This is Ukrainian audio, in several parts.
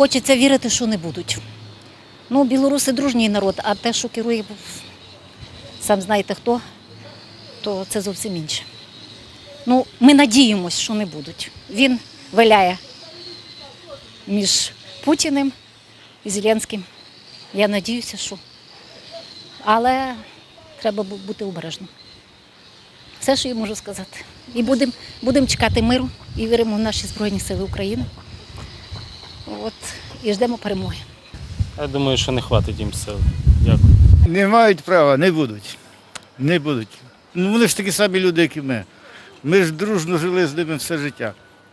хочеться вірити, що не будуть. Ну, білоруси дружній народ, а те, що керує, сам знаєте хто, то це зовсім інше. Ну, ми надіємось, що не будуть. Він виляє між Путіним і Зеленським. Я надіюся, що. Але треба бути обережним. Все, що я можу сказати. І будемо будем чекати миру і віримо в наші Збройні Сили України. І ждемо перемоги. Я думаю, що не хватить їм сил. Дякую. Не мають права, не будуть. Не будуть. Ну вони ж такі самі люди, як і ми. Ми ж дружно жили з ними все життя.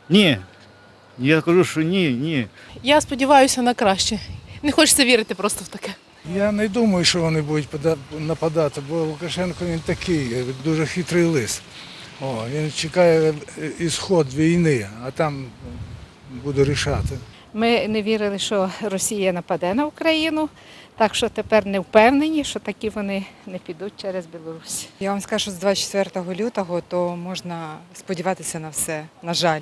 Ні. Я кажу, що ні, ні. Я сподіваюся на краще. Не хочеться вірити просто в таке. Я не думаю, що вони будуть нападати, бо Лукашенко він такий, дуже хитрий лис. О, він чекає е, ісход війни, а там буде рішати. Ми не вірили, що Росія нападе на Україну, так що тепер не впевнені, що такі вони не підуть через Білорусь. Я вам скажу, що з 24 лютого то можна сподіватися на все. На жаль.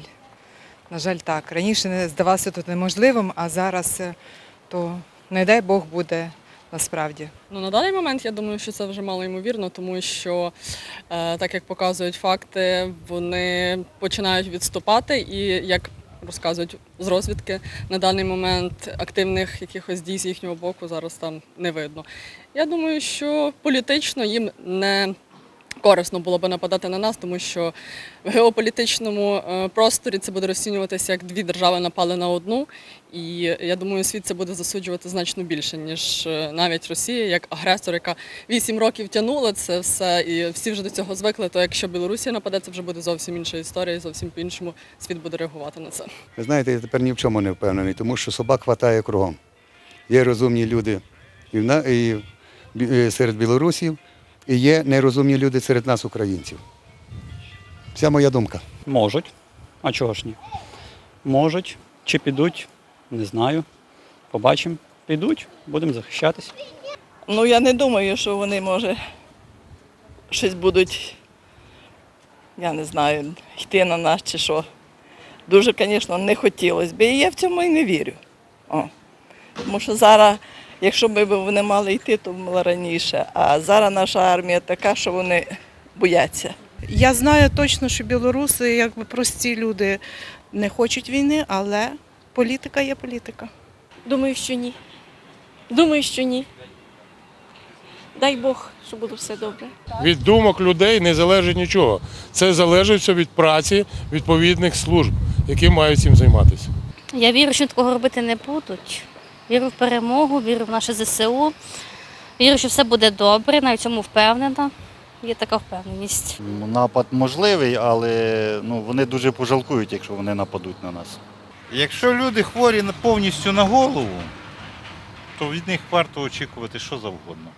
На жаль, так. Раніше не здавалося тут неможливим, а зараз е, то не дай Бог буде насправді. Ну, на даний момент я думаю, що це вже мало ймовірно, тому що, е, так як показують факти, вони починають відступати і як розказують з розвідки, на даний момент активних якихось дій з їхнього боку зараз там не видно. Я думаю, що політично їм не корисно було би нападати на нас, тому що в геополітичному е, просторі це буде розцінюватися як дві держави напали на одну. І я думаю, світ це буде засуджувати значно більше, ніж е, навіть Росія, як агресор, яка вісім років тягнула це все, і всі вже до цього звикли. То якщо Білорусія нападе, це вже буде зовсім інша історія, і зовсім по-іншому світ буде реагувати на це. Ви знаєте, я тепер ні в чому не впевнений, тому що собак хватає кругом. Є розумні люди і, е, серед білорусів, і є нерозумні люди серед нас, українців. Вся моя думка. Можуть. А чого ж ні? Можуть. Чи підуть, не знаю. Побачимо. Підуть, будемо захищатись. Ну я не думаю, що вони може щось будуть, я не знаю, йти на нас чи що. Дуже, звісно, не хотілося б. І я в цьому і не вірю. О. Тому що зараз, якщо б вони мали йти, то було раніше. А зараз наша армія така, що вони бояться. Я знаю точно, що білоруси, якби прості люди, не хочуть війни, але політика є політика. Думаю, що ні. Думаю, що ні. Дай Бог, щоб було все добре. Від думок людей не залежить нічого. Це залежить все від праці відповідних служб, які мають цим займатися. Я вірю, що такого робити не будуть. Вірю в перемогу, вірю в наше ЗСУ. Вірю, що все буде добре, навіть в цьому впевнена. Є така впевненість. Напад можливий, але ну, вони дуже пожалкують, якщо вони нападуть на нас. Якщо люди хворі повністю на голову, то від них варто очікувати що завгодно.